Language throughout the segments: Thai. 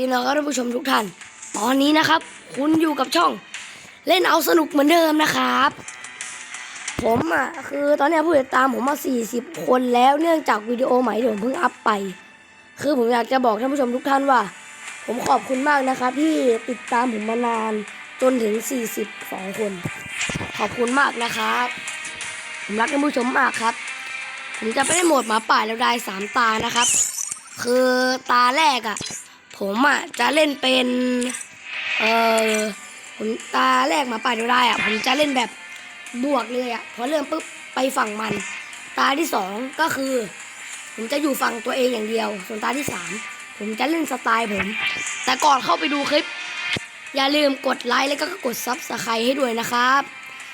นี่นะครับท่านผู้ชมทุกท่าน ตอนนี้นะครับ คุณอยู่กับช่อง เล่นเอาสนุกเหมือนเดิมนะครับ ผมอะคือตอนนี้ผู้ติดตามผมมา 40 คนแล้วเนื่องจากวิดีโอใหม่ที่ผมเพิ่งอัพไป คือผมอยากจะบอกท่านผู้ชมทุกท่านว่า ผมขอบคุณมากนะครับ ที่ติดตามผมมานานจนถึง 42 คน ขอบคุณมากนะครับผมรักท่านผู้ชมมากครับ ผมจะไปเล่นโหมดหมาป่าแล้วได้สามตานะครับ คือตาแรกอะ่ะ ผมอะ่ะจะเล่นเป็น เออผมตาแรกหมาป่าแล้วได้อะ่ะ ผมจะเล่นแบบบวกเลยอะ่ะพอเริ่มปุ๊บไปฝั่งมัน ตาที่สองก็คือ ผมจะอยู่ฝั่งตัวเองอย่างเดียว ส่วนตาที่สามผมจะเล่นสไตล์ผม แต่ก่อนเข้าไปดูคลิป อย่าลืมกดไลค์แล้วก็กดซับสไครต์ให้ด้วยนะครับ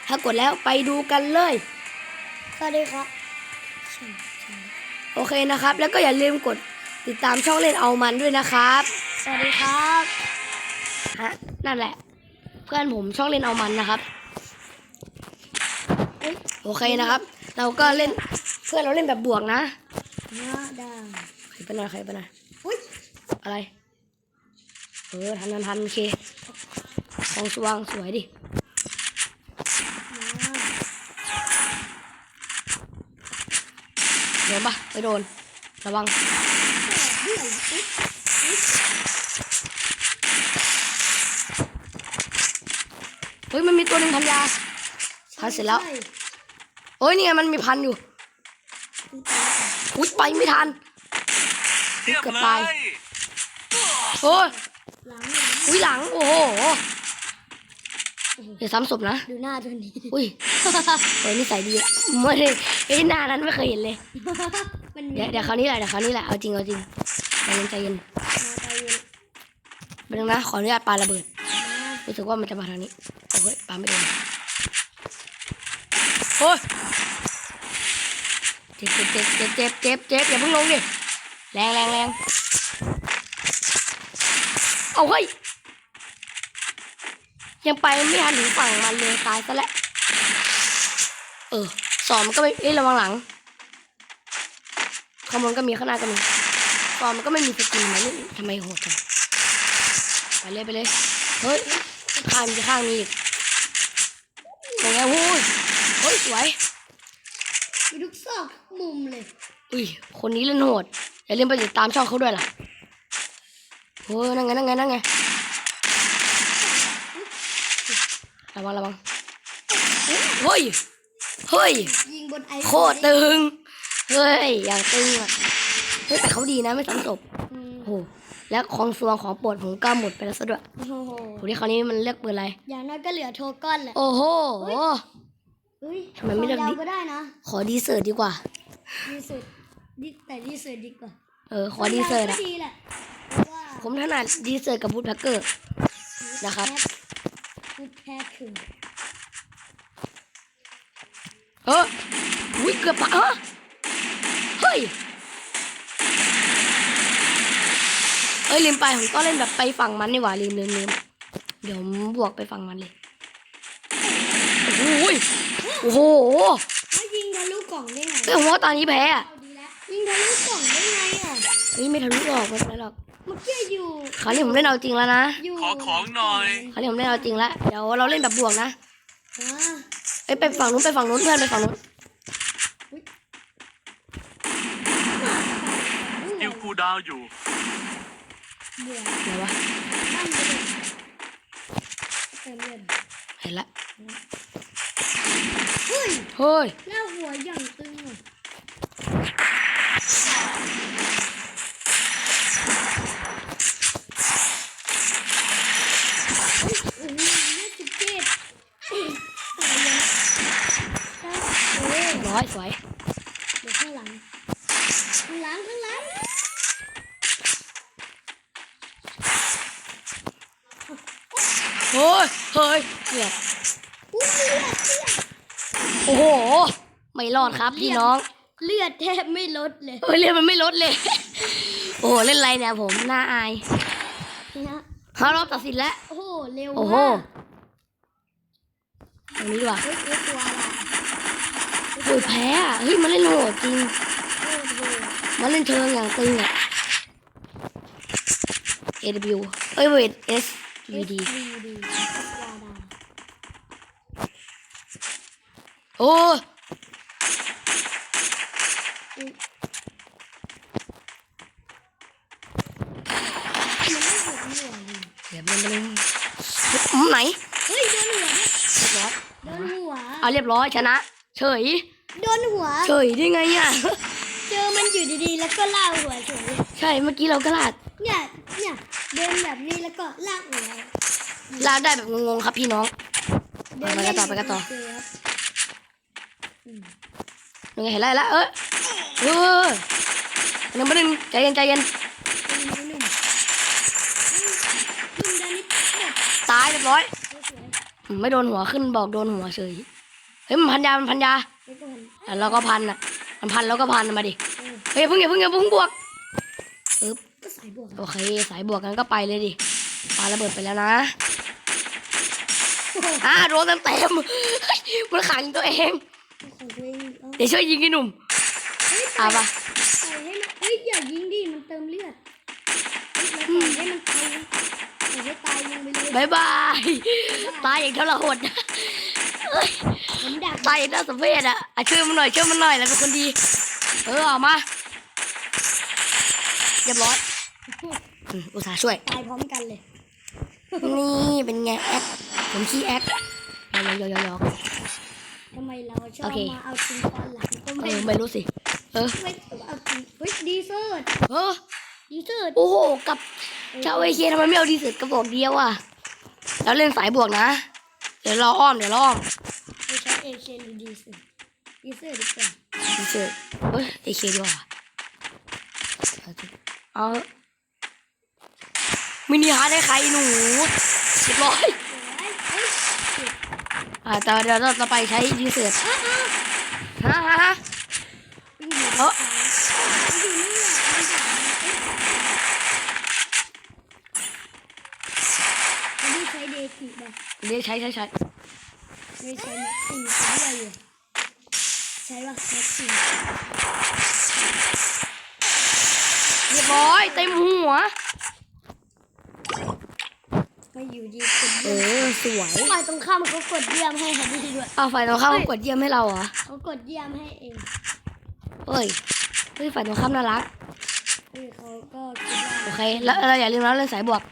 ถ้ากดแล้วไปดูกันเลยสวัสดีครับโอเคนะครับ แล้วก็อย่าลืมกด ติดตามช่องเล่นเอามันด้วยนะครับ สวัสดีครับฮะนั่นแหละ เพื่อนผมช่องเล่นเอามันนะครับโอเคนะครับ เราก็เล่นเพื่อนเราเล่นแบบบวกนะหน้าด่างใครเป็นอะไรใครเป็นอะไรอุ้ยอะไรเออทันทันทันโอเคของสว่างสวยดิน้าโดนปะไม่โดน ระวังเบื่ออุ๊ยเฮ้ยมันมีตัวหนึ่งพันยาพันเสร็จแล้วใช่โอ้ยนี่ไงมันมีพันอยู่อุ้ยไปไม่ทันเรียบเกือบเลตายยโอ้ยหลังหลังอุ้ยหลังโอ้โหอย่าซ้ำศพนะดูหน้าตัวนี้อุ้ยเฮ้ยนิสัยดีอะไม่ได้เฮ้ยหน้านั้นไม่เคยเห็นเลย มันมีเดี๋ยวเดี๋ยวคราวนี้แหละเดี๋ยวคราวนี้แหละเอาจริงเอาจริงใจเย็นใจเย็นมาใจเย็นเป็นงนะขออนุญาตปาระเบิดนะรู้สึกว่ามันจะมาทางนี้โอ้ยปาไม่โดนโอ้ยเจ็บเจ็บเจ็บเจ็บเจ็บเจ็บเจ็บอย่าเพิ่งลงดิแรงแรงแรงเอาเฮ้ยยังไปไม่ทันถึงฝั่งมันเลยตายซะแล้วเออสองมันก็ไม่เอ้ยระวังหลัง ข้างบนก็มีข้างหน้าก็มีสองมันก็ไม่มีสกินมันนี่ทำไมโหดจังไปเลยไปเลยเฮ้ยข้างมีข้างมีอีกเป็นไงโว้ยเฮ้ยสวยมีทุกซอกทุกมุมเลย อุ้ย คนนี้เล่นโหด อย่าลืมไปติดตามช่องเขาด้วยล่ะโอ้ยนั่งไงนั่งไงนั่งไงระวังระวังเฮ้ย เฮ้ยยิงบนไอโคตรตึง เฮ้ย อย่างตึงอะเฮ้ยแต่เขาดีนะไม่ซ้ำศพอืมโอ้โหและของสวงของโปรดผมก็หมดไปแล้วซะด้วยโอ้โหโหที่คราวนี้มันเลือกปืนอะไร อย่างน้อยก็เหลือโทก้อนแหละ โอ้โหเฮ้ยทำไมไม่เลือกควาดิยาวก็ได้นะ ขอดีเซิร์ตดีกว่า ดีสุดดีแต่ดีสุดดีกว่า เออ ขอดีเซิร์ตควาอะยาวก็ดีแหละเพราะว่าผมถนัดดีเซิร์ตกับบูทแพ็กเกอร์นะครับพูดแพ้ถึงเอออุ้ยเกือบตายเออ เฮ้ยเอ้ยลืมไปผมก็เล่นแบบไปฝั่งมันนี่หว่าลืมลืมลืมเดี๋ยวผมบวกไปฝั่งมันเลยโอ้โหยโอ้โหไม่ยิงทะลุกล่องได้ไงเอ้ยผมว่าตอนนี้แพ้อะเอาดีแล้วยิงทะลุกล่องได้ไงอะเฮ้ยไม่ทะลุหรอกไม่เป็นไรหรอกเมื่อกี้อยู่คราวนี้ผมเล่นเอาจริงแล้วนะอยู่ขอของหน่อยคราวนี้ผมเล่นเอาจริงแล้วเดี๋ยวเราเล่นแบบบวกนะอ่าเอ้ยไปฝั่งนู้นไปฝั่งนู้นเพื่อนไปฝั่งนู้น คูลดาวน์อยู่เบื่อไหนวะนั่งไปเลยเติมเลือดเห็นละเฮ้ยเฮ้ยหน้าหัวอย่างตึงอะโอ้โหห้าสิบเจ็ดตายยังโอ้ย ร้อยสวย เดี๋ยวข้างหลัง ข้างหลังข้างหลัง เฮ้ยเฮ้ยเกือบอุ้ยเลือดโอ้โห ไม่รอดครับพี่น้อง เลือดแทบไม่ลดเลยเฮ้ยเรียนมันไม่ลดเลย โอ้โหเล่นไรเนี่ยผมน่าอายนะห้ารอบตัดสินแล้ว โอ้โห เร็วโอ้โหมากตรงนี้ดีกว่าเฮ้ยเฮ้ยตัวอะไรโอ้ยแพ้อะเฮ้ยมันเล่นโหดจริง โอ้โหมันเล่นเชิงอย่างตึงอะโอเค AW เอ้ยเวท S V D SVD วาดาโอ้มันไม่หกหัวเลยเดี๋ยวมันเป็นอืมไหนเฮ้ยโดนหัวเนี่ยเรียบร้อยโดนหัวเอาเรียบร้อยชนะ เฉยโดนหัว เฉยได้ไงอะเจอมันอยู่ดีๆแล้วก็ลากหัวเฉยใช่เมื่อกี้เราก็ลาดเนี่ยเนี่ย เดินแบบนี้แล้วก็ลากหัวลาดได้แบบงงๆครับพี่น้องเดินไปกันต่อไปกันต่อเจครับยังไงเห็นไรแล้วเออเออหนึ่งประเด็นงใจเย็นใจเย็นเป็นหนุ่มหนุ่มเดินนิดเดียวตายเรียบร้อยสวยอืมไม่โดนหัวขึ้นบอกโดนหัวเฉยเฮ้ยมันพันยา มันพันยาๆแล้วก็หันอะเราก็พันอะ มันพันแล้วก็พันมาดิเออเฮ้ยเพิ่งอย่าเพิ่งอย่าเพิ่งบวกอึ๊บก็ใส่บวก โอเค สายบวกกันก็ไปเลยดิปาระเบิดไปแล้วนะโอ้โหอ่าโดนเต็มเต็มๆเฮ้ยมันขังตัวเองของตัวเองเอาเดี๋ยวช่วยยิงไอ้หนุ่มเฮ้ยเอาปะใส่ให้มันเฮ้ยอย่ายิงดิ มันเติมเลือดเฮ้ยเราปล่อยให้มันตายปล่อยให้ตายลงไปเลยบายบาย ตายอย่างทรหดเอ้ยผมดักตายอย่างน่าสมเพชอะอะช่วยมันหน่อยช่วยมันหน่อยแล้วเป็นคนดี เออออกมาเรียบร้อย อืมอุตส่าห์ช่วย ตายพร้อมกันเลย นี่เป็นไงแอคผมขี้แอคยอกยอกยอกยอกทำไมเราชอโอบเคมาเอาจริงตอนหลังก็เอไม่อไม่รู้สิ เออไม่เอาจริงเฮ้ยดีเซอร์เออดีเซอร์โอ้โหกับเจ้าไอเคทำไมไม่เอาดีเสร็จกระบอกเดียวอะแล้วเล่นสายบวกนะ เดี๋ยวรออ้อมเดี๋ยวรออ้อมไม่ใช้เอเชนหรือดีเซอร์ดีเซอร์ดีกว่าดีเสร็จเฮ้ยไอเคดีกว่าเอาเถอะ มินิฮาร์ดให้ใครหนูเรียบร้อยเฮ้ยเฮ้ยอ่าแต่เดี๋ยวเราจะไปใช้ดีเสร็จอ้าวอ้าวฮะฮะฮะวิ่งอยู่เอ้อมันอยู่นี่แหละมันอยู่อันนี้ใช้เดทิป่ะเดี๋ยวใช้ใช้ใช้ไม่ใช้แม็กซี่ใช้อะไรอยู่ใช้ป่ะแม็กซี่เรียบร้อยเต็มหัว มาอยู่ดีกดเอเยี่ยมอสวยฝ่ายตรงข้ามเขากดเยี่ยมให้ฮันนี่ด้วยอ้าวฝ่ายตรงข้ามเขากดเยี่ยมให้เราเหรอเขากดเยี่ยมให้เองเฮ้ยเฮ้ยฝ่ายตรงข้ามน่ารักเฮ้ยเขาก็คิดว่าโอเคแล้วเราอย่าลืมนะเล่นสายบวก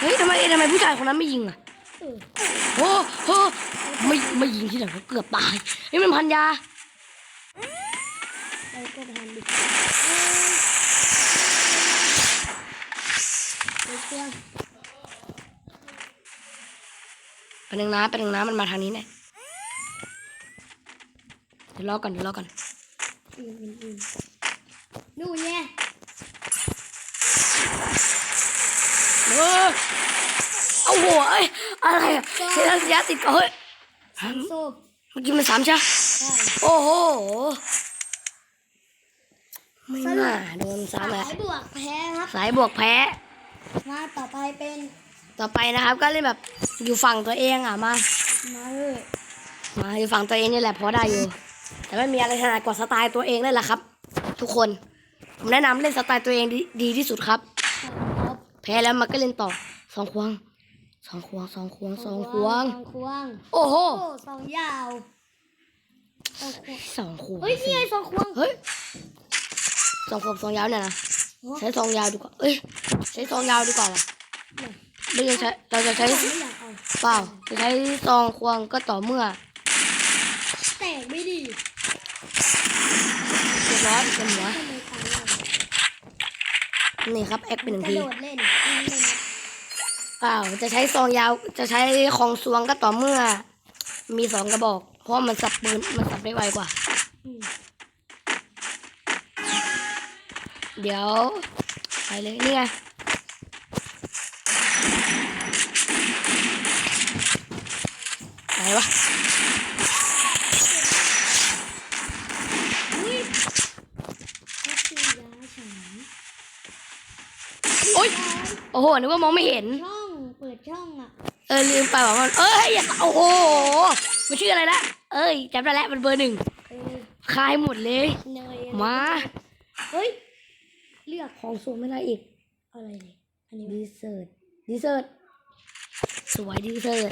เฮ้ยทำไมทำไมผู้ชายคนนั้นไม่ยิงอะเออโอ้โหไม่ไม่ยิงที่ไหนเขาเกือบตายนี่มันพันยา เราก็ทำดิเฮ้ย เพื่อนเป็นหนึ่งนะเป็นหนึ่งนะมันมาทางนี้แน่เดี๋ยวรอก่อนเดี๋ยวรอก่อนอืมอืมอืมนู่นเนี่ยเออเอาหัวเอ้ยอะไรอะเสียเสียติดก่อนเฮ้ยโซ่เมื่อกี้มันสามใช่ปะใช่โอ้โหไม่น่าโดนซ้ำเลยสายบวกแพ้ครับสายบวกแพ้ มาต่อไปเป็นต่อไปนะครับก็เล่นแบบอยู่ฝั่งตัวเองอะมา มาเลยมาอยู่ฝั่งตัวเองนี่แหละพอได้อยู่ แต่ไม่มีอะไรถนัดกว่าสไตล์ตัวเองเลยล่ะครับ ทุกคนผมแนะนำเล่นสไตล์ตัวเองดีดีที่สุดครับครับ แพ้แล้วมันก็เล่นต่อสองควงสองควงสองควงสองควงสองควงโอ้โหโอ้สองยาวสองควงสองควงเฮ้ยนี่ไงสองควงเฮ้ยสองควงสองยาวเนี่ยนะ ใช้สองยาวดีกว่า เอ้ย ใช้สองยาวดีกว่าว่ะเราจะใช้เราจะใช้ไม่อยากเอาเปล่าจะใช้ซองควงก็ต่อเมื่อแตกไม่ดีเรียบร้อยเป็นหัวทำไมตายอะนี่ครับแอคเป็นหนึ่งกระทีโดดเล่นวิ่งเล่นนะเปล่าจะใช้ซองยาว จะใช้ของซวงก็ต่อเมื่อ มีสองกระบอก เพราะมันสับปืนมันสับได้ไวกว่า อืม เดี๋ยว ไปเลยนี่ไงไหนวะอุ้ยนักซื้อยาฉันโอ๊ยโอ้โหนึกว่ามองไม่เห็น ช่องเปิดช่องอะ เออลืมไปว่ามันเอ้ยอย่าโอ้โหมันชื่ออะไรละเอ้ยจำได้แล้วมันเบอร์หนึ่งเออคายหมดเลยเนยมา เฮ้ย ลืลือกของสูงไม่ได้อีก อะไรเนี่ยอันนี้ดีเซอร์ดีเซอร์สวยดีเซอร์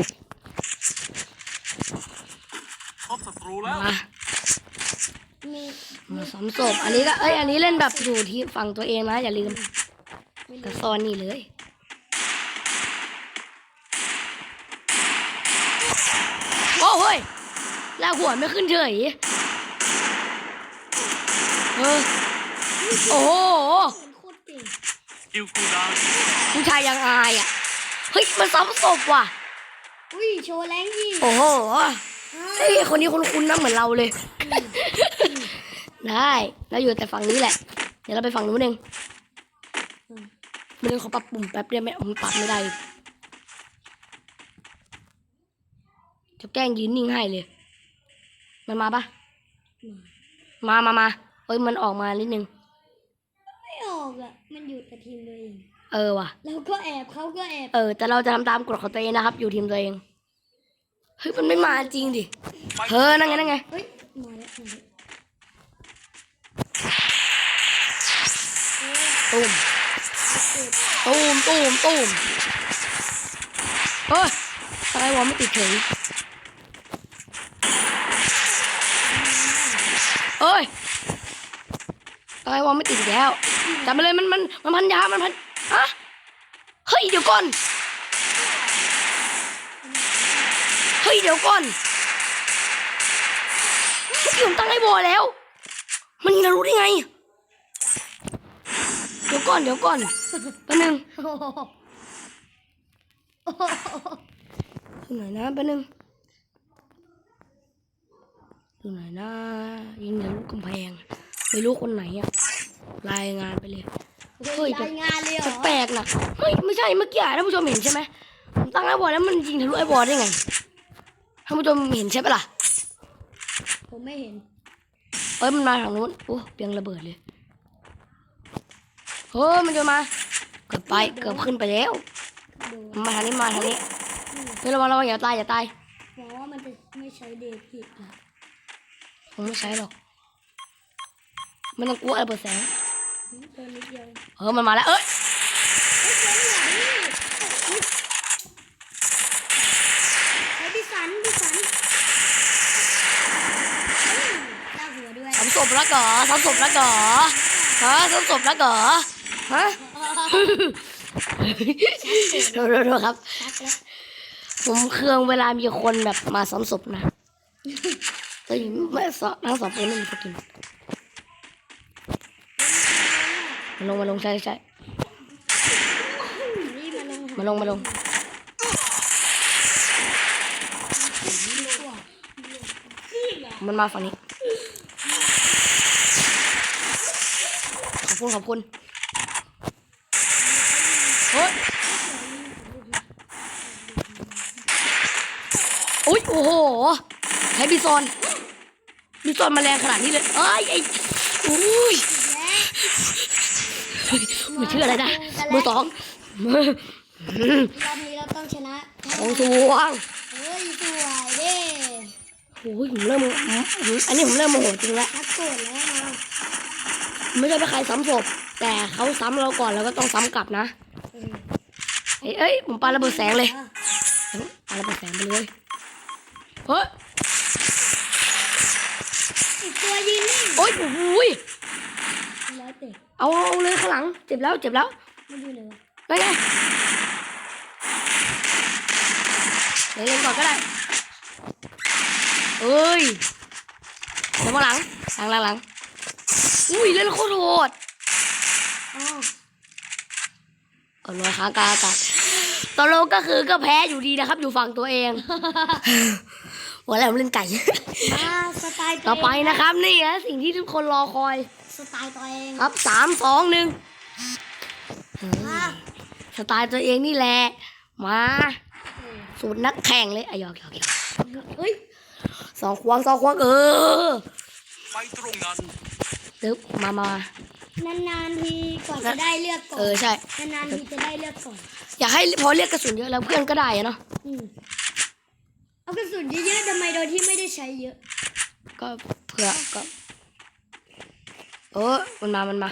พบศัตรูแล้วมามีมาซ้อมศพอันนี้ก็เอ้ยอันนี้เล่นแบบอยู่ที่ฝั่งตัวเองนะอย่าลืมไม่กระรู้ซอนนี่เลยโอ้เฮ้ยลากหัวไม่ขึ้นเฉยเออโอ้ โหมันโคตรเก่งสกิลคูลดาวน์ผู้ชายยังอายอะ เฮ้ย มันซ้ำศพว่ะ อุ้ยโชว์แรงยี่โอ้โหเฮ้ยคนนี้คุ้นๆนะเหมือนเราเลย ได้เราอยู่แต่ฝั่งนี้แหละ เดี๋ยวเราไปฝั่งนู้นเองม่ได้เขาปรับปุ่มแป๊บเดียวไม่ผมปรับไม่ได้ จะแกล้งยืนนิ่งให้เลย มันมาปะมามามาเอ้ย มันออกมานิดนึง ไม่ออกอะ มันอยู่แต่ทีมตัวเองเออว่ะ เราก็แอบเขาก็แอบเออ แต่เราจะทำตามกฎของตัวเองนะครับ อยู่ทีมตัวเอง เฮ้ย มันไม่มาจริงดิ เฮ้ยนั่งไงนั่งไง เฮ้ยมาแล้วมาแล้วตูมตูมตูมตูมเฮ้ยทำไมวอลไม่ติดเฉยเอ้ยทำไมวอลไม่ติดอีกแล้ว จับไปเลยมันมันมันพันยา มันพันฮะเฮ้ยเดี๋ยวก่อน เฮ้ยเดี๋ยวก่อนเมื่อกี้ผมตั้งไอ้วอแล้ว มันยิงทะลุได้ไง เดี๋ยวก่อนเดี๋ยวก่อนแป๊บนึงอ้โหโอ้โหดูหน่อยนะแป๊บนึงดูหน่อยนะยิงทะลุกำแพงไม่รู้คนไหนอะ รายงานไปเลยเฮ้ยรายงานเลยเหรอแปลกๆนะเฮ้ยไม่ใช่เมื่อกี้อะท่านผู้ชมเห็นใช่ไหมผมตั้งไอ้บอลแล้วมันยิงทะลุไอ้บอลได้ไงท่านผู้ชมเห็นใช่ปะล่ะผมไม่เห็นเอ้ยมันมาทางนู้นโอ้เปียงระเบิดเลยเฮ้ยมันจะมาเกือบไปเกือบขึ้นไปแล้วดูมันมาทางนี้มาทางนี้เฮ้ยระวังระวังอย่าตายอย่าตายหวังว่ามันจะไม่ใช้เดกิอะผมไม่ใช้หรอก ไม่ต้องกลัวระเบิดแสงตัวนิดเดียวเออมันมาแล้วเอ้ยไอ้พี่สันพี่สันตาหัวด้วยทำศพแล้วก่อทำศพแล้วก่อฮะทำศพแล้วก่อฮะโทษโทษครับ ผมเครื่องเวลามีคนแบบมาซ้ำศพนะเฮ้ยไม่สองทั้งสองคนไม่มีสกิน ลงมาลงใช่ใช่นี่มาลงมาลงมาลงมันมาฝั่งนี้ ขอบคุณขอบคุณเฮ้ยอุ้ยโอ้โหใช้บิซอนบิซอนมาแรงขนาดนี้เลยเอ้ยไอ้อุ้ยไม่เชื่อเลยนะมือสองมือรอบนี้เราต้องชนะของสวงเฮ้ยสวยเด้โอ้ยผมเริ่มอันนี้ผมเริ่มโมโหจริงแล้วชักโกรธแล้วมาไม่ใช่เป็นใครซ้ำศพแต่เขาซ้ำเราก่อนเราก็ต้องซ้ำกลับนะเออเอ้ยเอ้ยผมปาระเบิดแสงเลยปาระเบิดแสงไปเลยเฮ้ยอีกตัวยิงนี่โอ้ยโอ้ยร้อยเตะ เอาเอาเลยข้างหลัง เจ็บแล้ว เจ็บแล้วไม่ดูเลยวะนั่นไงเดี๋ยวเล่นก่อนก็ได้เอ้ยเดี๋ยวมาหลัง หลังหลังหลังอุ้ยเล่นโคตรโหดอ๋อก่อนลอยค้างกางอากาศตอนลงก็คือก็แพ้อยู่ดีนะครับ อยู่ฝั่งตัวเอง วันแรกผมเล่นไก่มาสไตล์ตัวเงต่อไปนะครับ นี่ฮะสิ่งที่ทุกคนรอคอย สไตล์ตัวเองครับสามสองหนึ่งมาสไตล์ตัวเองนี่แหละ มาสูตรนักแข่งเลยอะหยอกหยอกหยอกเฮ้ยสองควงสองควงเออไปตรงนั้นตึ๊บมามานานๆทีก่อนจะได้เลือกก่อเออนใช่นานๆทีจะได้เลือกก่อนอยากให้พอเรียกกระสุนเยอะแล้วเพื่อนก็ได้อะเนาะอืม เอากระสุนเยอะๆทำไมโดยที่ไม่ได้ใช้เยอะ ก็เผื่อก็เออมันมา มันมา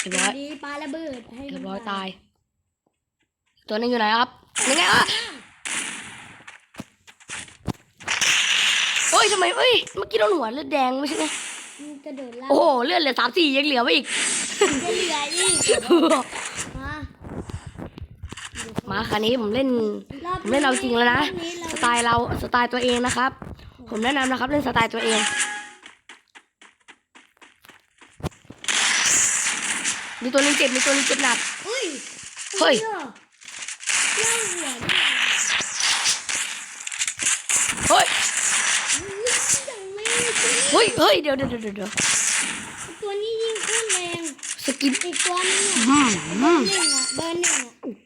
เรียบร้อยดีปลาระเบิดให้เรียมันบร้อยตาย ตัวนึงอยู่ไหนครับยังไงอะเฮ้ยทำไมเอ้ย เมื่อกี้โดนหัวเลือดแดงไม่ใช่ไงมันกระโดดล่างโอ้โหเลือดเหลือสามสี่ยังเหลือไว้อีกจะเหลืออีก มามาคันนี้ผมเล่นรอบผมเล่นเอาจริงแล้วนะรอบนี้เราสไตล์เราสไตล์ตัวเองนะครับ ผมแนะนำนะครับเล่นสไตล์ตัวเอง มีตัวนึงเจ็บมีตัวนึงเจ็บหนักเฮ้ยเฮ้ยเจ้าเจ้าหัวนี่เฮ้ยยังไม่ขึ้นเฮ้ยเฮ้ยเดี๋ยวเดี๋ยวเดี๋ยวเดี๋ยวตัวนี้ยิงโคตรแรงสกินอีกตัวนึงอืมเบอือมร์หนึ่งอะเบอร์หนึ่งอะ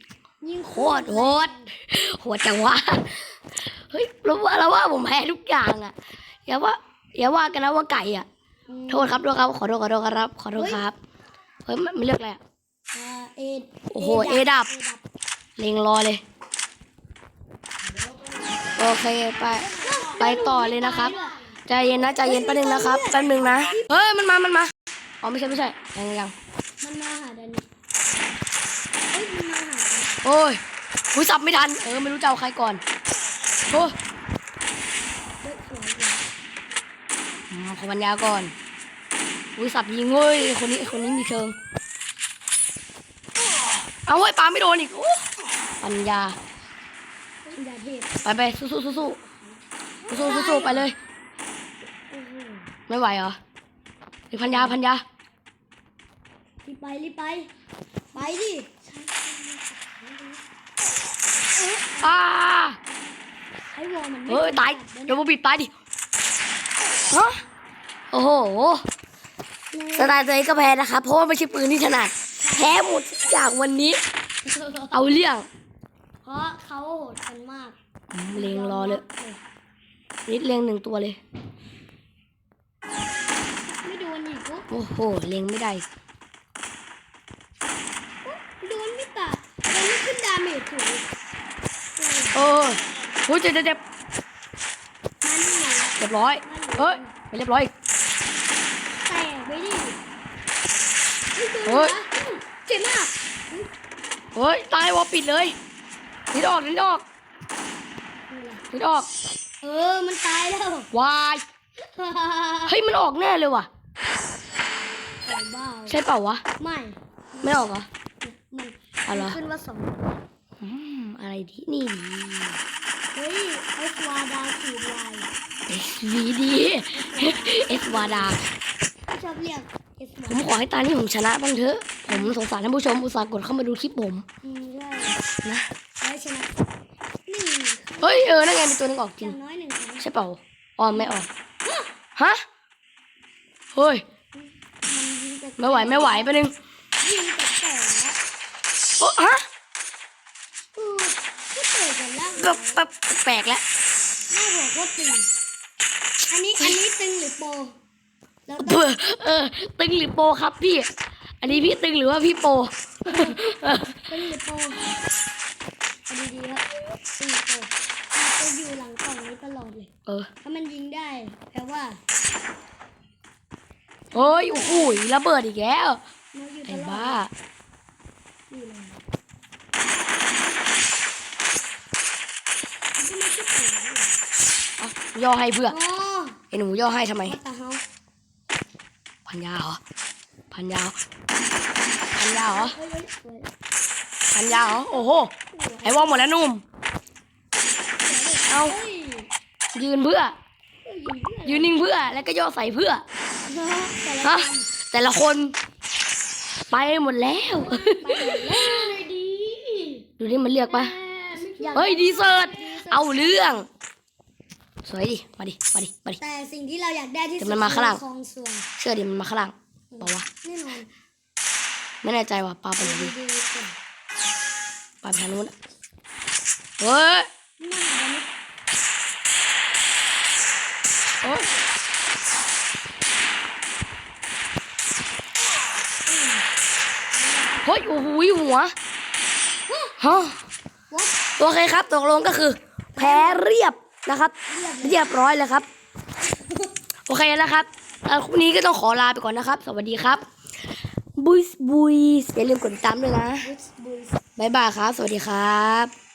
ยิงโคตรโหดโหดจังวะเฮ้ยเราว่าเราว่าผมแพ้ทุกอย่างอะอย่าว่าอย่าว่ากันนะว่าไก่อะอืมโทษครับโทษครับขอโทษขอโทษครับ ขอโทษครับเฮ้ยมันมันเลือกอะไรอะอ่าเอโอ้โหเอดับเล็งรอเลยโอเคไปไปต่อเลยนะครับใจเย็นนะใจเย็นแป๊บนึงนะครับแป๊บนึงนะเฮ้ยมันมามันมาอ๋อไม่ใช่ไม่ใช่ยังยังมันมาหาดันนี่เฮ้ยมันมาหาดัน โอ้ยหุยสับไม่ทัน เออไม่รู้จะเอาใครก่อนโอ้ยเฮ้ยสวยสวยอืมขอปัญญาก่อนหุยสับยิงเว้ยคนนี้คนนี้มีเชิง เอาเว้ยปาไม่โดนอีกโอ้ปัญญาอย่าเทพไปไปสู้สู้สู้สู้สู้สู้สู้ไปเลยโอ้โหไม่ไหวเหรอเฮ้ยพันยาพันยารีบไปรีบไป ไปดิ อ่าไอ้วอลมันไม่เฮ้ยตายขนดเดี๋ยวโบบิดตายดิฮะโอ้โหสไตล์ตัวเองก็แพ้นะครับเพราะว่าไม่ใช่ปืนที่ถนัดแพ้หมดทุกอย่างวันนี้ เอาเรื่องเพราะเขาโหดกันมากอืมเลงรอเลยนิดเลงหนึ่งตัวเลย ไม่โดนอีกปุ๊บโอ้โหเลงไม่ได้โดนไม่ตัดโดนไม่ขึ้นดาเมจถูก เออโอ้ยเจ็บเจ็บเจ็บมันไหนเรียบร้อยเฮ้ยไม่เรียบร้อยอีกแตกไปดิเฮ้ยเจ็บมากเฮ้ยตายวอปิดเลยนิดออกนิดออกนิดออก เออมันตายแล้ววายเฮ้ยมันออกแน่เลยว่ะแต่บ้าใช่เปล่าวะ ไม่ ไม่ออกเหรอมันเอาเหรอขึ้นว่าสอง อืมอะไรที่นี่ดีเฮ้ยไอ้ควาดาวสูบลาย SVD เอสวาดาชอบเรียกเอสผมขอให้ตานี้ผมชนะบ้างเถอะ ผมสงสารท่านผู้ชมอุตส่าห์กดเข้ามาดูคลิปผมอืมได้นะได้ชนะหนึ่งเฮ้ยเออนั่นไงมีตัวหนึงออกจอริงย่างน้อยหนึ่งครั้งใช่เปล่าอ๋อไม่ออกฮะเฮ้ยมันยิงแต่ไม่ไหวไม่ไหวไปบนึงยิงแต่แต่แล้วโอ้ฮะเออ กันแล้วแบบแปลกแล้วแม่บอกว่าตึง อันนี้อันนี้ตึงหรือโปรแล้วเออเออ ตึงหรือโปรครับพี่ อันนี้พี่ตึงหรือว่าพี่โปร ตึงหรือโปรเอาดีๆครับตึงโปรมันจะอยู่หลังกล่องนี้ตลอดเลย เออ ถ้ามันยิงได้แปลว่าเฮ้ยโอ้โหระเบิดอีกแล้วมันอยู่ตไอ้ลอบ้า ดอยู่เลยมันจะไม่ใช่ เปลี่ยนเลยเอาย่อให้เพื่ออ๋อไอ้หนูย่อให้ทำไมวัตตาเฮาพันยาเหรอ พันยาเหรอพันยาเหรอเฮ้ยเฮ้ยเฮ้ยพันยาเหรอ โอ้โห ไอ้วอลหมดแล้วหนุ่ม เอาเฮ้ยยืนเพื่อ เฮ้ยยิงเพื่อนยืนนิ่งเพื่อ แล้วก็ย่อใส่เพื่อแต่ละฮะ คนแต่ละคน ไปหมดแล้ว ไปหมดแล้วเลยดีดูนี่มันเลือกปะอยากเฮ้ย ดีเซิร์ต เอาเรื่อง สวยดิ มาดิ มาดิ มาดิ แต่สิ่งที่เราอยากได้ที่สุแต่ดมันมาข้างหลังคือคลองส่วนเชื่อดิมันมาข้างหลังบอกว่าแน่นอนไม่แน่ใจว่าปลาไปไหนดีดีๆก่อนปลาไปทางนู้นอะเฮ้ยน่าจะไม่โอ้ยเฮ้ยโอ้โหหัวฮะ วัดโอเคครับตกลงก็คือ แพ้เรียบนะครับเรียบเลยเรียบร้อยแล้วครับ โอเคแล้วครับเอ่อคลิปนี้ก็ต้องขอลาไปก่อนนะครับ สวัสดีครับบุยบุยอย่าลืมกดติดตามด้วยนะบุสบุสบ๊ายบายครับ สวัสดีครับ